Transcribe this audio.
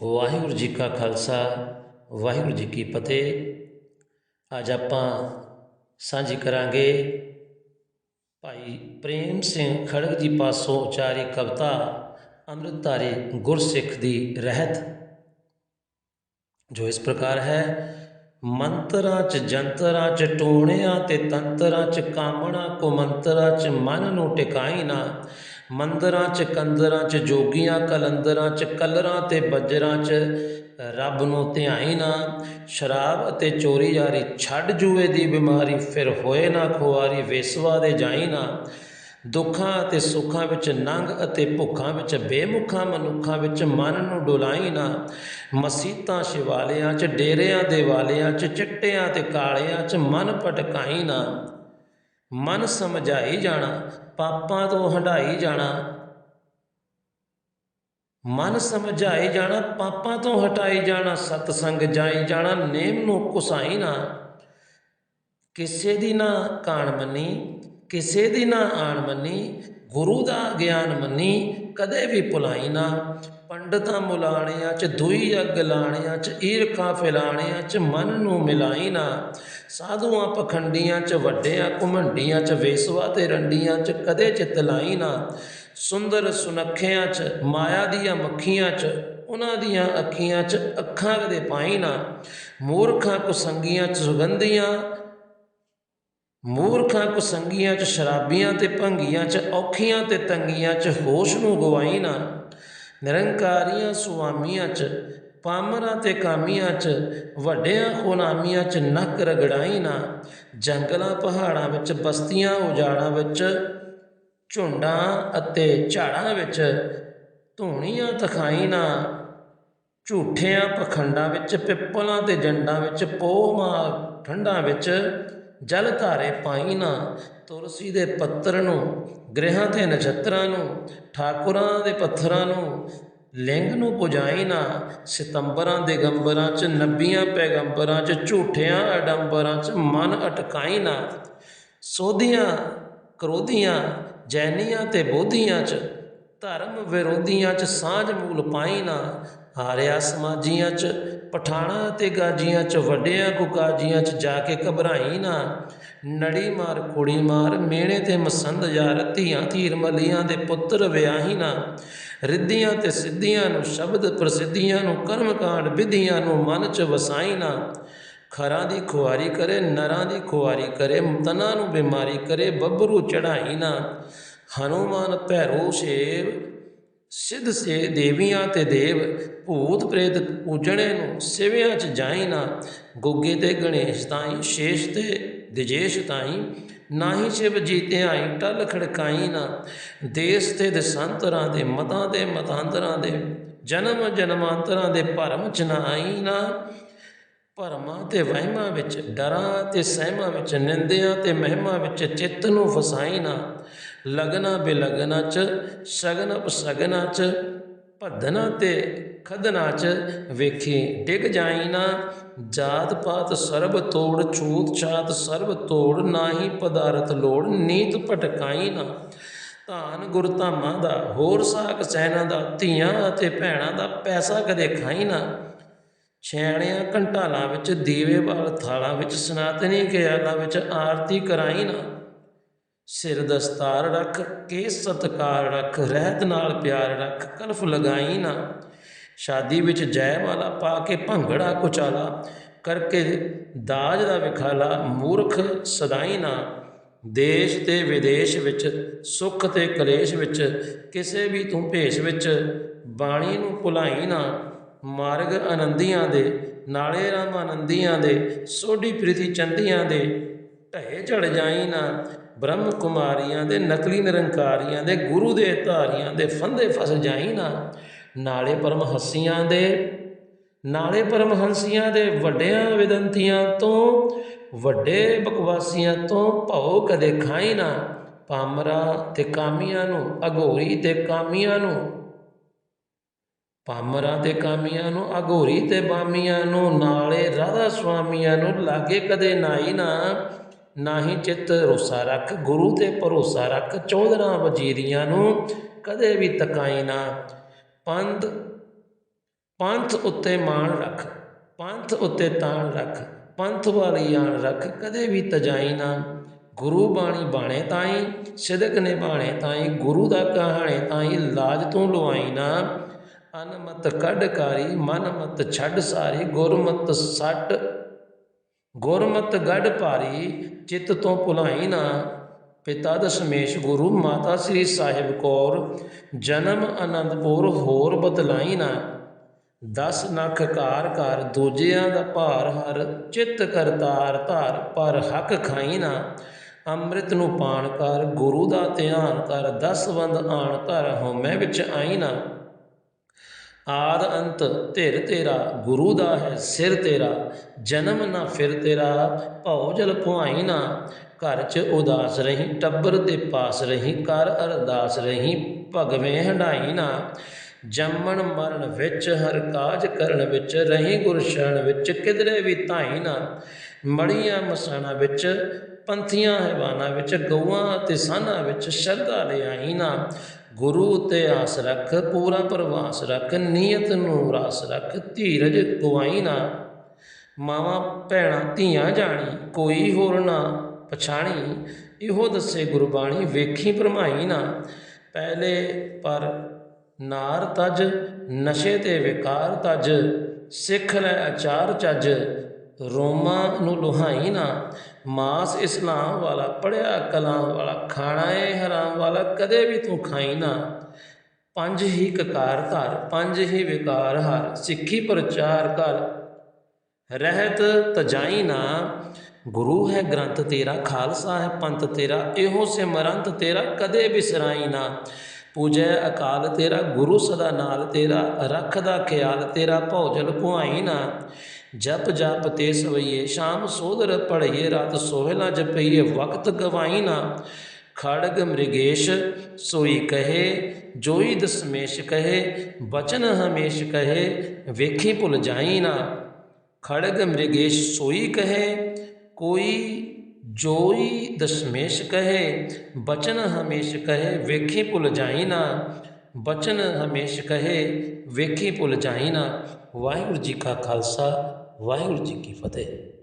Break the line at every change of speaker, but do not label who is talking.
ਵਾਹਿਗੁਰੂ ਜੀ ਕਾ ਖਾਲਸਾ, ਵਾਹਿਗੁਰੂ ਜੀ ਕੀ ਫਤਿਹ। ਅੱਜ ਆਪਾਂ ਸਾਂਝੀ ਕਰਾਂਗੇ ਭਾਈ ਪ੍ਰੇਮ ਸਿੰਘ ਖੜਗ ਜੀ ਪਾਸੋਂ ਉਚਾਰੀ ਕਵਿਤਾ ਅੰਮ੍ਰਿਤਧਾਰੀ ਗੁਰਸਿੱਖ ਦੀ ਰਹਿਤ, ਜੋ ਇਸ ਪ੍ਰਕਾਰ ਹੈ, ਮੰਤਰਾਂ ਚ ਜੰਤਰਾਂ ਚ ਟੋਣਿਆਂ ਤੇ ਤੰਤਰਾਂ ਚ ਕਾਮਣਾ ਕੋ ਮੰਤਰਾਂ ਚ ਮਨ ਨੂੰ ਟਿਕਾਈ ਨਾ ਮੰਦਰਾਂ ਚ ਕੰਦਰਾਂ ਚ ਜੋਗੀਆਂ, ਕਲੰਦਰਾਂ ਚ ਕਲਰਾਂ ਤੇ ਬੱਜਰਾਂ ਚ ਰੱਬ ਨੂੰ ਧਿਆਈ ਨਾ। ਸ਼ਰਾਬ ਅਤੇ ਚੋਰੀ ਯਾਰੀ ਛੱਡ ਜੂਏ ਦੀ ਬਿਮਾਰੀ, ਫਿਰ ਹੋਏ ਨਾ ਖੁਆਰੀ, ਵੇਸਵਾ ਦੇ ਜਾਈ ਨਾ। ਦੁੱਖਾਂ ਅਤੇ ਸੁੱਖਾਂ ਵਿੱਚ ਨੰਗ ਅਤੇ ਭੁੱਖਾਂ ਵਿੱਚ ਬੇਮੁਖਾਂ, ਮਨੁੱਖਾਂ ਵਿੱਚ ਮਨ ਨੂੰ ਡੁਲਾਈ ਨਾ। ਮਸੀਤਾਂ ਸ਼ਿਵਾਲਿਆਂ 'ਚ, ਡੇਰਿਆਂ ਦੇ ਵਾਲਿਆਂ 'ਚ, ਚਿੱਟਿਆਂ ਤੇ ਕਾਲਿਆਂ 'ਚ ਮਨ ਭਟਕਾਈ ਨਾ। ਮਨ ਸਮਝਾਈ ਜਾਣਾ, ਪਾਪਾਂ ਤੋਂ ਹੰਡਾਈ ਜਾਣਾ। ਮਨ ਸਮਝਾਈ ਜਾਣਾ, ਪਾਪਾਂ ਤੋਂ ਹਟਾਈ ਜਾਣਾ ਸਤ ਸੰਗ ਜਾਈ ਜਾਣਾ, ਨੇਮ ਨੂੰ ਕੁਸਾਈ ਨਾ। ਕਿਸੇ ਦੀ ਨਾ ਕਾਣ ਮੰਨੀ ਕਿਸੇ ਦੀ ਨਾ ਆਣ ਮੰਨੀ, ਗੁਰੂ ਦਾ ਗਿਆਨ ਮੰਨੀ, ਕਦੇ ਵੀ ਭੁਲਾਈ ਨਾ। ਪੰਡਤਾਂ ਮੁਲਾਣਿਆਂ ਚ ਦੂਈ ਅੱਗ ਲਾਣਿਆਂ ਚ ਈਰਖਾਂ ਫੈਲਾਣਿਆਂ ਚ ਮਨ ਨੂੰ ਮਿਲਾਈ ਨਾ। ਸਾਧੂਆਂ ਪਖੰਡੀਆਂ ਚ ਵੱਡਿਆਂ, ਘੁਮੰਡੀਆਂ ਚ ਵੇਸਵਾ ਤੇ ਰੰਡੀਆਂ ਚ ਕਦੇ ਚਿਤ ਲਾਈ ਨਾ। ਸੁੰਦਰ ਸੁਨੱਖਿਆਂ ਚ, ਮਾਇਆ ਦੀਆਂ ਮੱਖੀਆਂ ਚ, ਉਹਨਾਂ ਦੀਆਂ ਅੱਖੀਆਂ ਚ ਅੱਖਾਂ ਕਦੇ ਪਾਈ ਨਾ। ਮੂਰਖਾਂ ਕੁਸੰਗੀਆਂ ਚ ਸੁਗੰਧੀਆਂ ਮੂਰਖਾਂ ਕੁਸੰਗੀਆਂ ਚ, ਸ਼ਰਾਬੀਆਂ ਤੇ ਭੰਗੀਆਂ ਚ, ਔਖੀਆਂ ਤੇ ਤੰਗੀਆਂ ਚ ਹੋਸ਼ ਨੂੰ ਗਵਾਈ ਨਾ। ਨਿਰੰਕਾਰੀਆਂ ਸੁਆਮੀਆਂ ਚ, ਪਾਮਰਾਂ ਤੇ ਕਾਮੀਆਂ ਚ, ਵੱਡਿਆਂ ਖੁਨਾਮੀਆਂ ਚ ਨੱਕ ਰਗੜਾਈ ਨਾ। ਜੰਗਲਾਂ ਪਹਾੜਾਂ ਵਿੱਚ, ਬਸਤੀਆਂ ਉਜਾੜਾਂ ਵਿੱਚ, ਝੁੰਡਾਂ ਅਤੇ ਝਾੜਾਂ ਵਿੱਚ ਧੂਣੀਆਂ ਤਖਾਈ ਨਾ। ਝੂਠਿਆਂ ਪਖੰਡਾਂ ਵਿੱਚ, ਪਿੱਪਲਾਂ ਤੇ ਜੰਡਾਂ ਵਿੱਚ, ਪੋਹ ਮਾਰ ਠੰਡਾਂ ਵਿੱਚ ਜਲ ਧਾਰੇ ਪਾਈ ਨਾ, ਤੁਲਸੀ ਦੇ ਪੱਤਰ ਨੂੰ, ਗ੍ਰਹਿਾਂ ਤੇ ਨਛੱਤਰਾਂ ਨੂੰ, ਠਾਕੁਰਾਂ ਦੇ ਪੱਥਰਾਂ ਨੂੰ, ਲਿੰਗ ਨੂੰ ਪੁਜਾਈ ਨਾ, ਸਿਤੰਬਰਾਂ ਦੇ ਗੰਬਰਾਂ ਚ ਨੱਬੀਆਂ ਪੈਗੰਬਰਾਂ ਚ ਝੂਠਿਆਂ ਅਡੰਬਰਾਂ ਚ ਮਨ ਅਟਕਾਈ ਨਾ। ਸੋਧੀਆਂ, ਕਰੋਧੀਆਂ, ਜੈਨੀਆਂ ਤੇ ਬੋਧੀਆਂ ਚ, ਧਰਮ ਵਿਰੋਧੀਆਂ ਚ ਸਾਂਝ ਮੂਲ ਪਾਈ ਨਾ ਹਾਰਿਆ ਸਮਾਜੀਆਂ ਚ ਪਠਾਣਾ ਤੇ ਗਾਜੀਆਂ ਚ ਵੱਡਿਆਂ ਕੁਕਾਜੀਆਂ ਚ ਜਾ ਕੇ ਘਬਰਾਈ ਨਾ। ਨੜੀ ਮਾਰ, ਕੁੜੀ ਮਾਰ, ਮੇਣੇ ਤੇ ਮਸੰਦ ਯਾਰ, ਧੀਆਂ ਧੀਰ ਮਲੀਆਂ ਦੇ ਪੁੱਤਰ ਵਿਆਹੀ ਨਾ। ਰਿੱਧੀਆਂ ਤੇ ਸਿੱਧੀਆਂ ਨੂੰ ਸ਼ਬਦ ਪ੍ਰਸਿੱਧੀਆਂ ਨੂੰ ਕਰਮ ਕਾਂਡ ਵਿਧੀਆਂ ਨੂੰ ਮਨ ਚ ਵਸਾਈ ਨਾ। ਖਰਾਂ ਦੀ ਖੁਆਰੀ ਕਰੇ, ਨਰਾਂ ਦੀ ਖੁਆਰੀ ਕਰੇ, ਤਨਾਂ ਨੂੰ ਬਿਮਾਰੀ ਕਰੇ, ਬੱਬਰੂ ਚੜਾਈ ਨਾ। ਹਨੂਮਾਨ ਭੈਰੋ ਸ਼ੇਵ ਸਿੱਧ ਸੇ ਦੇਵੀਆਂ ਤੇ ਦੇਵ ਭੂਤ ਪ੍ਰੇਤ ਪੂਜਣੇ ਨੂੰ ਸਿਵਿਆਂ ਚ ਜਾਈ ਨਾ। ਗੋਗੇ ਤੇ ਗਣੇਸ਼ ਤਾਈ, ਸ਼ੇਸ਼ ਤੇ ਦਿਜੇਸ਼ ਤਾਈ, ਨਾਹੀ ਸ਼ਿਵ ਜੀਤੇ ਆਈ ਟਲ ਖੜਕਾਈ ਨਾ। ਦੇਸ ਤੇ ਦਸਾਂਤਰਾਂ ਦੇ, ਮਤਾਂ ਤੇ ਮਤਾਂਤਰਾਂ ਦੇ, ਜਨਮ ਜਨਮਾਂਤਰਾਂ ਦੇ ਭਰਮ ਚ ਨਾ ਆਈ ਨਾ। ਭਰਮਾਂ ਤੇ ਵਹਿਮਾਂ ਵਿੱਚ, ਡਰਾਂ ਤੇ ਸਹਿਮਾਂ ਵਿੱਚ, ਨਿੰਦਿਆਂ ਤੇ ਮਹਿਮਾਂ ਵਿੱਚ ਚਿੱਤ ਨੂੰ ਫਸਾਈ ਨਾ। ਲਗਨਾ ਬੇਲਗਨਾ ਚ, ਸ਼ਗਨ ਉਪਸਗਨਾ ਚ, ਭਦਨਾ ਤੇ ਖਦਨਾ ਚ, ਵੇਖੀ ਡਿਗ ਜਾਈ ਨਾ। ਜਾਤ ਪਾਤ ਸਰਬ ਤੋੜ, ਛੂਤ ਛਾਤ ਸਰਬ ਤੋੜ, ਨਾਹੀ ਪਦਾਰਥ ਲੋੜ, ਨੀਤ ਭਟਕਾਈ ਨਾ। ਧਾਨ ਗੁਰਧਾਮਾਂ ਦਾ, ਹੋਰ ਸਾਖ ਸੈਨਾ ਦਾ, ਧੀਆਂ ਅਤੇ ਭੈਣਾਂ ਦਾ ਪੈਸਾ ਕਦੇ ਖਾਈ ਨਾ। ਛੈਣਿਆਂ ਘੰਟਾਲਾਂ ਵਿੱਚ, ਦੀਵੇ ਵਾਲ ਥਾਲਾਂ ਵਿੱਚ, ਸਨਾਤਨੀ ਗਿਆਲਾਂ ਵਿੱਚ ਆਰਤੀ ਕਰਾਈ ਨਾ। ਸਿਰ ਦਸਤਾਰ ਰੱਖ ਕੇਸ ਸਤਕਾਰ ਰੱਖ, ਰਹਿਤ ਨਾਲ ਪਿਆਰ ਰੱਖ, ਕਲਫ ਲਗਾਈ ਨਾ। ਸ਼ਾਦੀ ਵਿੱਚ ਜੈ ਵਾਲਾ ਪਾ ਕੇ ਭੰਗੜਾ ਕੁਚਾਲਾ, ਕਰਕੇ ਦਾਜ ਦਾ ਵਿਖਾਲਾ, ਮੂਰਖ ਸਦਾਈ ਨਾ। ਦੇਸ਼ ਤੇ ਵਿਦੇਸ਼ ਵਿੱਚ, ਸੁੱਖ ਤੇ ਕਲੇਸ਼ ਵਿੱਚ, ਕਿਸੇ ਵੀ ਤੂੰ ਭੇਸ਼ ਵਿੱਚ ਬਾਣੀ ਨੂੰ ਭੁਲਾਈ ਨਾ। ਮਾਰਗ ਆਨੰਦੀਆਂ ਦੇ, ਨਾਲੇ ਰਾਮ ਆਨੰਦੀਆਂ ਦੇ, ਸੋਢੀ ਪ੍ਰੀਤੀ ਚੰਦੀਆਂ ਦੇ ਢਏ ਝੜ ਜਾਈ ਨਾ। ਬ੍ਰਹਮ ਕੁਮਾਰੀਆਂ ਦੇ ਨਕਲੀ ਨਿਰੰਕਾਰੀਆਂ ਦੇ ਗੁਰੂ ਦੇ ਧਾਰੀਆਂ ਦੇ ਫੰਦੇ ਫਸ ਜਾਈ ਨਾ। ਨਾਲੇ ਪਰਮ ਹੱਸੀਆਂ ਦੇ, ਨਾਲੇ ਪਰਮ ਹੰਸੀਆਂ ਦੇ ਵੱਡਿਆਂ ਵਿਦੰਤੀਆਂ ਤੋਂ, ਵੱਡੇ ਬਕਵਾਸੀਆਂ ਤੋਂ ਭਉ ਕਦੇ ਖਾਈ ਨਾ। ਪਾਮਰਾ ਤੇ ਕਾਮੀਆਂ ਨੂੰ, ਅਘੋਰੀ ਤੇ ਕਾਮੀਆਂ ਨੂੰ, ਪਾਮਰਾਂ ਤੇ ਕਾਮੀਆਂ ਨੂੰ, ਅਘੋਰੀ ਤੇ ਬਾਮੀਆਂ ਨੂੰ, ਨਾਲੇ ਰਾਧਾ ਸੁਆਮੀਆਂ ਨੂੰ ਲਾਗੇ ਕਦੇ ਨਾਈ ਨਾ। ਨਾ ਹੀ ਚਿੱਤ ਰੋਸਾ ਰੱਖ, ਗੁਰੂ ਤੇ ਭਰੋਸਾ ਰੱਖ, ਚੌਧਰਾਂ ਵਜ਼ੀਰੀਆਂ ਨੂੰ ਕਦੇ ਵੀ ਤਕਾਈ ਨਾ। ਪੰਥ ਪੰਥ ਉੱਤੇ ਮਾਣ ਰੱਖ, ਪੰਥ ਉੱਤੇ ਤਾਣ ਰੱਖ, ਪੰਥ ਵਾਲੀ ਆਣ ਰੱਖ, ਕਦੇ ਵੀ ਤਜਾਈ ਨਾ। ਗੁਰੂ ਬਾਣੀ ਬਾਣੇ ਤਾਈ, ਸਿਦਕ ਨੇ ਬਾਣੇ ਤਾਈ, ਗੁਰੂ ਦਾ ਕਹਾਣੇ ਤਾਈ ਲਾਜ ਤੂੰ ਲਵਾਈ ਨਾ। ਅਨਮਤ ਕੱਢਕਾਰੀ ਮਨਮਤ ਛੱਡ ਸਾਰੀ, ਗੁਰਮਤ ਸੱਟ ਗੁਰਮਤ ਗੜ ਭਾਰੀ, ਚਿੱਤ ਤੋਂ ਭੁਲਾਈ ਨਾ। ਪਿਤਾ ਦਸ਼ਮੇਸ਼ ਗੁਰੂ, ਮਾਤਾ ਸ੍ਰੀ ਸਾਹਿਬ ਕੌਰ, ਜਨਮ ਅਨੰਦਪੁਰ ਹੋਰ ਬਦਲਾਈ ਨਾ। ਦਸ ਨਖ ਕਾਰ ਘਰ ਦੂਜਿਆਂ ਦਾ ਭਾਰ ਹਰ, ਚਿੱਤ ਕਰਤਾਰ ਧਾਰ ਪਰ ਹੱਕ ਖਾਈ ਨਾ। ਅੰਮ੍ਰਿਤ ਨੂੰ ਪਾਣ ਕਰ, ਗੁਰੂ ਦਾ ਧਿਆਨ ਕਰ ਦਸਵੰਦ ਆਣ ਕਰ ਹਉਮੈ ਵਿੱਚ ਆਈ ਨਾ। ਆਦ ਅੰਤ ਧਿਰ ਤੇਰਾ, ਗੁਰੂ ਦਾ ਹੈ ਸਿਰ ਤੇਰਾ, ਜਨਮ ਨਾ ਫਿਰ ਤੇਰਾ, ਭਉ ਜਲ ਭੁਆਈ ਨਾ, ਘਰ ਚ ਉਦਾਸ ਰਹੀ, ਟੱਬਰ ਦੇ ਪਾਸ ਰਹੀ ਕਰ ਅਰਦਾਸ ਰਹੀ, ਭਗਵੇਂ ਹੰਡਾਈ ਨਾ। ਜੰਮਣ ਮਰਨ ਵਿੱਚ, ਹਰ ਕਾਜ ਕਰਨ ਵਿੱਚ, ਰਹੀ ਗੁਰ ਸ਼ਰਨ ਵਿੱਚ, ਕਿਧਰੇ ਵੀ ਧਾਈ ਨਾ। ਮੜੀਆਂ ਮਸਾਣਾ ਵਿੱਚ, ਪੰਥੀਆਂ ਹੈਵਾਨਾਂ ਵਿੱਚ, ਗਊਆਂ ਅਤੇ ਸਾਨਾਂ ਵਿੱਚ ਸ਼ਰਧਾ ਲਿਆਈ ਨਾ। ਗੁਰੂ ਉਤੇ ਆਸ ਰੱਖ, ਪੂਰਾ ਪ੍ਰਵਾਸ ਰੱਖ, ਨੀਅਤ ਨੂੰ ਰਾਸ ਰੱਖ, ਧੀਰਜ ਗਵਾਈ ਨਾ। ਮਾਵਾਂ ਭੈਣਾਂ ਧੀਆਂ ਜਾਣੀ, ਕੋਈ ਹੋਰ ਨਾ ਪਛਾਣੀ, ਇਹੋ ਦੱਸੇ ਗੁਰਬਾਣੀ, ਵੇਖੀ ਭਰਮਾਈ ਨਾ। ਪਹਿਲੇ ਪਰ ਨਾਰ ਤਜ, ਨਸ਼ੇ ਤੇ ਵਿਕਾਰ ਤਜ, ਸਿੱਖ ਲੈ ਆਚਾਰ ਚੱਜ ਰੋਮਾ ਨੂੰ ਲੁਹਾਈ ਨਾ। ਮਾਸ ਇਸਲਾਮ ਵਾਲਾ ਪੜਿਆ ਕਲਾਮ ਵਾਲਾ ਖਾਣਾ ਏ, ਹਰਾਮ ਵਾਲਾ ਕਦੇ ਵੀ ਤੂੰ ਖਾਈ ਨਾ। ਪੰਜ ਹੀ ਕਕਾਰ ਧਰ ਪੰਜ ਹੀ ਵਿਕਾਰ ਹਰ, ਸਿੱਖੀ ਪ੍ਰਚਾਰ ਕਰ। ਰਹਿਤ ਤਜਾਈ ਨਾ। ਗੁਰੂ ਹੈ ਗ੍ਰੰਥ ਤੇਰਾ, ਖਾਲਸਾ ਹੈ ਪੰਥ ਤੇਰਾ, ਇਹੋ ਸਿਮਰੰਤ ਤੇਰਾ ਕਦੇ ਬਿਸਰਾਈ ਨਾ। ਪੂਜੈ ਅਕਾਲ ਤੇਰਾ, ਗੁਰੂ ਸਦਾ ਨਾਲ ਤੇਰਾ ਰੱਖਦਾ ਖਿਆਲ ਤੇਰਾ ਭੌਜਲ ਭੁਆਈ ਨਾ। ਜਪ ਜਪ ਤੇ ਸਵਈਏ, ਸ਼ਾਮ ਸੋਦਰ ਪੜਈਏ ਰਾਤ ਸੋਹਿਲਾ ਜਪਈਏ, ਵਕਤ ਗਵਾਈ ਨਾ ਖੜਗ ਮ੍ਰਿਗੇਸ਼, ਸੋਈ ਕਹੇ, ਜੋਈ ਦਸਮੇਸ਼ ਕਹੇ, ਬਚਨ ਹਮੇਸ਼ ਕਹੇ, ਵੇਖੀ ਭੁਲ ਜਾਈ ਨਾ। ਖੜਗ ਮ੍ਰਿਗੇਸ਼ ਸੋਈ ਕਹੇ, ਕੋਈ ਜੋਈ ਦਸ਼ਮੇਸ਼ ਕਹੇ, ਬਚਨ ਹਮੇਸ਼ ਕਹੇ, ਵੇਖੀ ਭੁਲ ਜਾਈ ਨਾ। ਬਚਨ ਹਮੇਸ਼ ਕਹੇ, ਵੇਖੀ ਭੁਲ ਜਾਈ ਨਾ। ਵਾਹਿਗੁਰੂ ਜੀ ਕਾ ਖਾਲਸਾ ਵਾਹਿਗੁਰੂ ਜੀ ਕੀ ਫਤਿਹ।